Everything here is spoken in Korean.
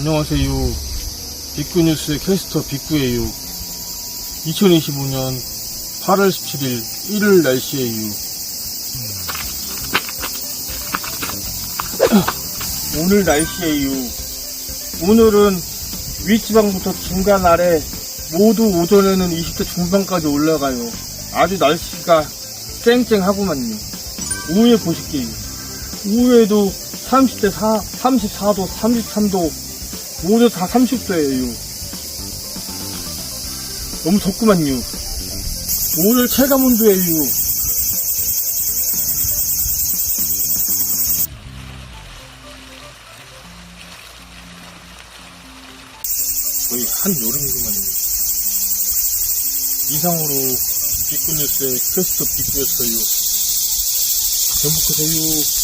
안녕하세요. 빅구뉴스의 캐스터 빅구예요. 2025년 8월 17일 일요일 날씨예요. 오늘 날씨예요. 오늘은 윗지방부터 중간 아래 모두 오전에는 20도 중반까지 올라가요. 아주 날씨가 쨍쨍하구만요. 오후에 보실게요. 오후에도 30대 4, 34도, 33도, 모두 다 30도예요. 너무 덥구만요. 오늘 체감 온도예요. 거의 한 여름이구만요. 이상으로 빅군뉴스의 퀘스트 빅구였어요. 전복하세요.